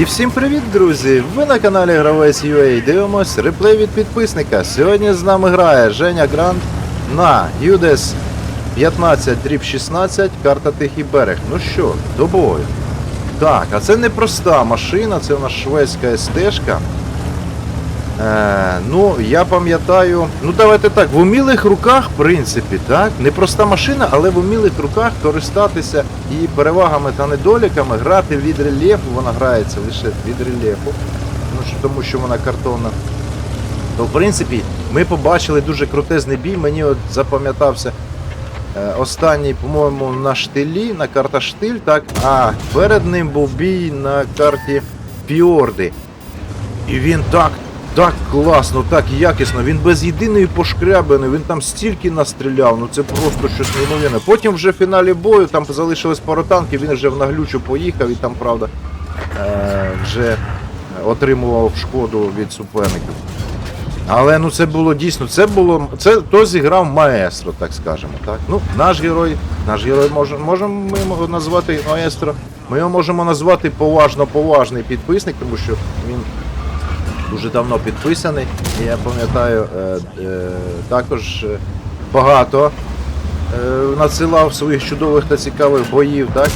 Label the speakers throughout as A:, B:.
A: І всім привіт, друзі! Ви на каналі Гравець UA. Дивимось реплей від підписника. Сьогодні з нами грає Женя Грант на UDES 15 дріб 16, карта Тихий берег. Ну що, до бою. Так, а це не проста машина, це у нас шведська СТ-шка. Е, ну, я пам'ятаю, ну давайте так, в умілих руках, в принципі, так, непроста машина, але в умілих руках користатися її перевагами та недоліками, грати від рельєфу, вона грається лише від рельєфу, ну, тому що вона картонна. То, в принципі, ми побачили дуже крутезний бій, мені от запам'ятався е, останній, по-моєму, на штилі, на карта штиль, так, а перед ним був бій на карті Фіорди. І він так, так класно, так якісно, він без єдиної пошкрябини, він там стільки настріляв, ну це просто щось неймовірне. Потім вже в фіналі бою там залишилось пару танків, він вже в наглючу поїхав і там, правда, е- вже отримував шкоду від суперників. Але ну це було дійсно, це було. Це то зіграв маестро, так скажемо. Так? Ну, наш герой, наш герой може, можемо ми його назвати маестро. Ми його можемо назвати поважно поважний підписник, тому що він дуже давно підписаний. І я пам'ятаю, е, е, також е, багато е, надсилав своїх чудових та цікавих боїв, так?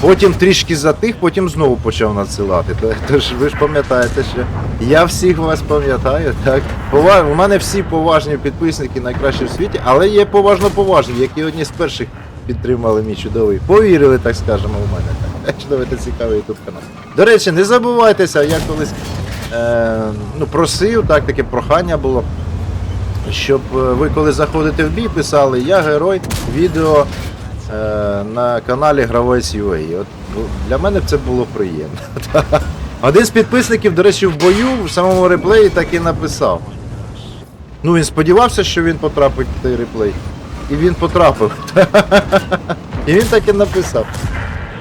A: Потім трішки затих, потім знову почав надсилати. Тож ви ж пам'ятаєте, що я всіх вас пам'ятаю, так? Пова- У мене всі поважні підписники найкращі в світі, але є поважно поважні, які одні з перших підтримали мій чудовий. Повірили, так скажемо, у мене. Так. Чудовий та цікавий YouTube канал. До речі, не забувайтеся, я колись е, ну, просив, так таке прохання було. Щоб е, ви коли заходите в бій, писали Я герой відео е, на каналі Гравець UA. От ну, для мене це було приємно. Один з підписників, до речі, в бою в самому реплеї так і написав. Ну він сподівався, що він потрапить в той реплей. І він потрапив. І він так і написав.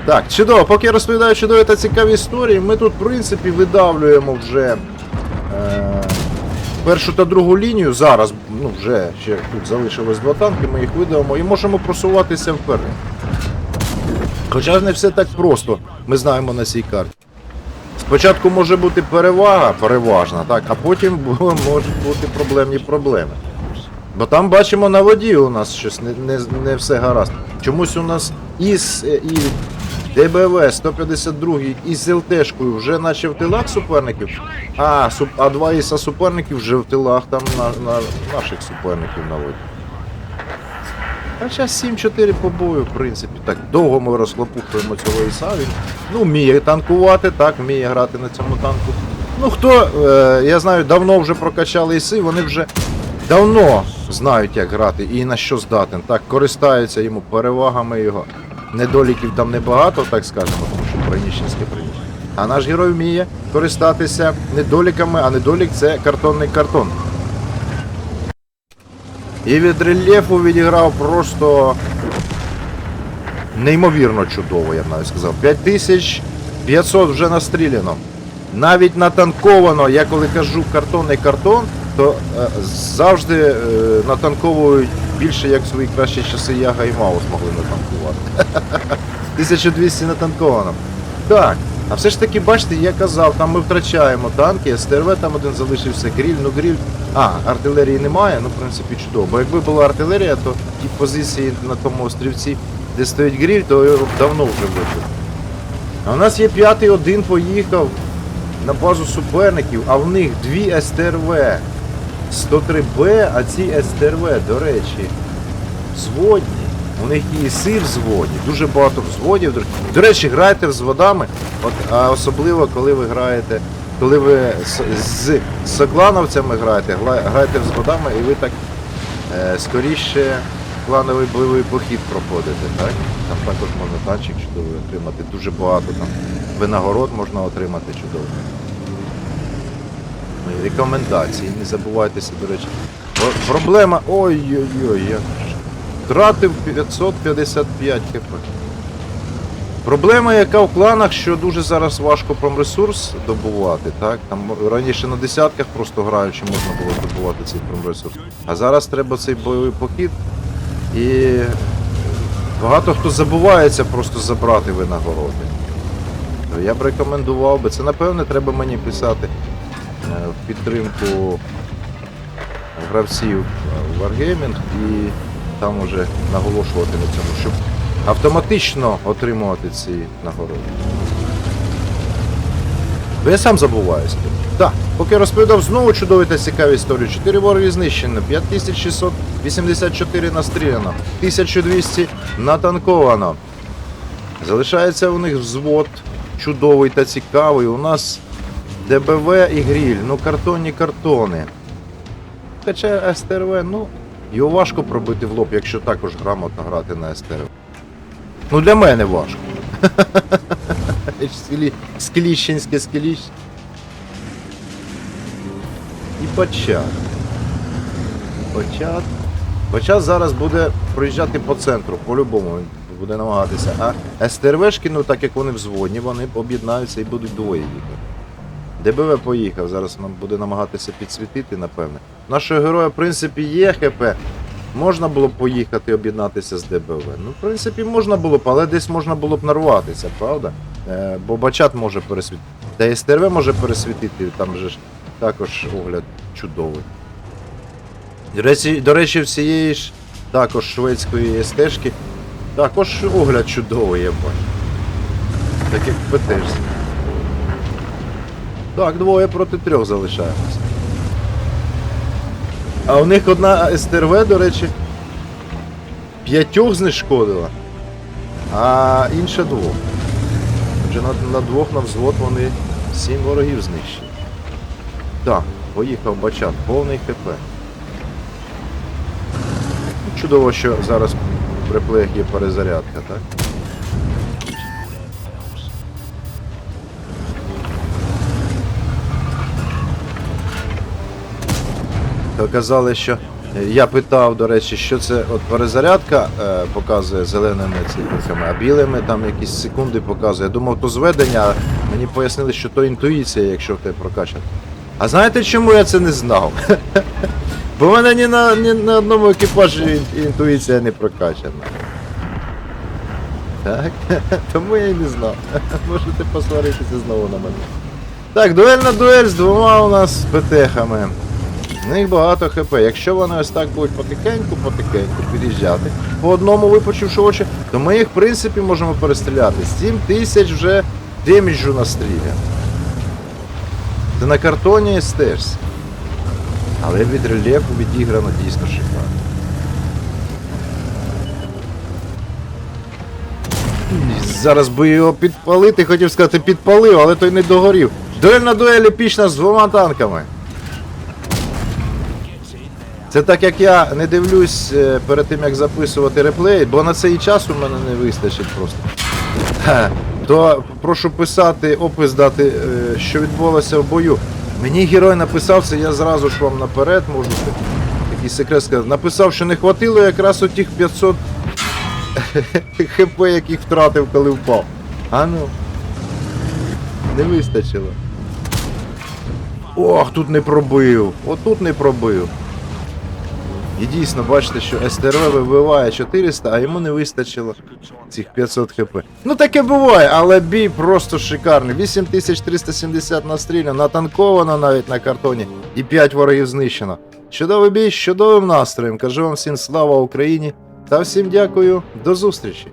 A: Так, чудово, поки я розповідаю чудові та цікаві історії, ми тут, в принципі, видавлюємо вже. Е- першу та другу лінію зараз, ну вже ще тут залишилось два танки, ми їх видамо і можемо просуватися вперед. Хоча не все так просто, ми знаємо на цій карті. Спочатку може бути перевага, переважна, так, а потім можуть бути проблемні проблеми. Бо там бачимо на воді у нас щось не, не, не все гаразд. Чомусь у нас ІС е, і ДБВ 152 із ЛТшкою вже наче в тилах суперників, а, суп, а два ІСа суперників вже в тилах там на, на наших суперників на воді. Хоча 7-4 по бою, в принципі, так довго ми розхлопухуємо цього іса. Він ну, вміє танкувати, так, вміє грати на цьому танку. Ну хто, е, я знаю, давно вже прокачали іси, вони вже давно знають, як грати і на що здатен. Так, користаються йому перевагами його. Недоліків там небагато, так скажемо, тому що приміщенське приміщення. А наш герой вміє користатися недоліками, а недолік це картонний картон. І від рельєфу відіграв просто неймовірно чудово, я б навіть сказав. 5500 вже настріляно. Навіть натанковано, я коли кажу картонний картон, то е, завжди е, натанковують більше, як в свої кращі часи Яга і Маус могли натанкувати. 1200 натанковано. Так, а все ж таки, бачите, я казав, там ми втрачаємо танки, СТРВ там один залишився, гріль, ну гріль. А, артилерії немає, ну в принципі чудово. Бо якби була артилерія, то ті позиції на тому острівці, де стоїть гріль, то його давно вже вибив. А у нас є п'ятий один поїхав на базу суперників, а в них дві СТРВ. 103Б, а ці СТРВ, до речі, взводні. У них і іси взводні, дуже багато взводів. До- речі, грайте взводами, а особливо коли ви граєте, коли ви з, соклановцями граєте, грайте взводами і ви так е, скоріше клановий бойовий похід проходите. Так? Там також можна танчик чудовий отримати, дуже багато там винагород можна отримати чудово. Ну, Рекомендації, не забувайтеся, до речі. Про- Проблема. Ой-ой-ой, я втратив 555 хп. Проблема, яка в кланах, що дуже зараз важко промресурс добувати, так? Там раніше на десятках просто граючи можна було здобувати цей промресурс. А зараз треба цей бойовий похід. І багато хто забувається просто забрати винагороди. я б рекомендував би. Це напевне треба мені писати в підтримку гравців Wargaming і там уже наголошувати на цьому, щоб автоматично отримувати ці нагороди. Бо я сам забуваюся. Так, поки я розповідав знову чудову та цікаву історію. 4 вороги знищено, 5684 настріляно, 1200 натанковано. Залишається у них взвод чудовий та цікавий. У нас ДБВ і гріль, ну картонні картони. Хоча СТРВ, ну, його важко пробити в лоб, якщо також грамотно грати на СТРВ. Ну для мене важко. Скіліщенське скіліщ. І почат. Почат. Почат зараз буде проїжджати по центру, по-любому він буде намагатися. А СТРВшки, ну так як вони взводні, вони об'єднаються і будуть двоє їхати. ДБВ поїхав, зараз нам буде намагатися підсвітити, напевне. Нашого героя, в принципі, є ХП. Можна було б поїхати об'єднатися з ДБВ. Ну, в принципі, можна було б, але десь можна було б нарватися, правда? Е, бо бачат може пересвітити. Та СТРВ може пересвітити, там же ж також огляд чудовий. До речі, до речі, всієї ж також шведської стежки також огляд чудовий, я бачу. Так як ПТшці. Так, двоє проти трьох залишаємося. А у них одна СТРВ, до речі, п'ятьох знешкодила, а інша двох. Отже, на, на двох на взвод вони сім ворогів знищили. Так, поїхав бачат, повний ХП. Чудово, що зараз в реплеях є перезарядка, так? Казали, що е, я питав, до речі, що це от перезарядка е, показує зеленими цифрами, а білими там якісь секунди показує. Я думав, то зведення, мені пояснили, що то інтуїція, якщо в тебе прокачано. А знаєте, чому я це не знав? Бо в мене ні на, ні на одному екіпажі інтуїція не прокачана. Так, тому я і не знав. Можете посваритися знову на мене. Так, дуельна дуель з двома у нас ПТХами. В них багато ХП. Якщо вони ось так будуть потихеньку-потихеньку під'їжджати, по одному випучивши очі, то ми їх в принципі можемо перестріляти. 7 тисяч вже деміджу настріляно. Це на картоні стежці. Але від рельєфу відіграно дійсно шикарно. Зараз би його підпалити, хотів сказати підпалив, але той не догорів. Дуель на дуель епічна з двома танками. Це так як я не дивлюсь е, перед тим як записувати реплей, бо на цей час у мене не вистачить просто. То прошу писати, опис дати, е, що відбулося в бою. Мені герой написав це, я зразу ж вам наперед можу так- такий секрет сказати. Написав, що не хватило якраз отих 500 хп, яких втратив, коли впав. А ну. Не вистачило. Ох, тут не пробив. Отут не пробив. І дійсно, бачите, що СТРВ вибиває 400, а йому не вистачило цих 500 хп. Ну таке буває, але бій просто шикарний. 8370 настріляно, натанковано навіть на картоні і 5 ворогів знищено. Чудовий бій з чудовим настроєм. Кажу вам всім слава Україні та всім дякую, до зустрічі!